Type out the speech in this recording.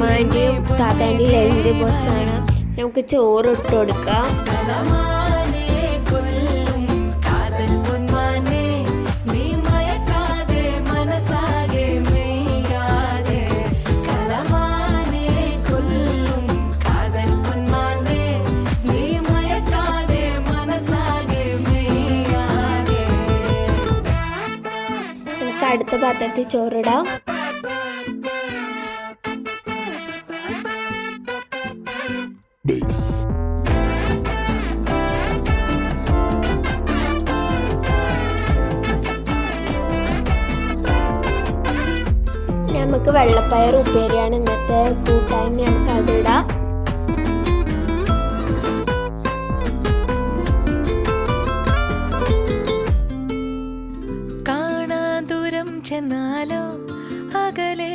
അമ്മാന്റെയും താത്താന്റെയും lunch ബോക്സാണ് നമുക്ക് ചോറ് ഇട്ട് കൊടുക്കാം. അടുത്ത പാത്രത്തിൽ കാതൽ നമുക്ക് വെള്ളപ്പയർ ഉപ്പേരിയാണ് ഇന്നത്തെ കൂട്ടായ്മ നമുക്ക് അതിടാം. കാണാ ദൂരം ചെന്നാലോ അകലെ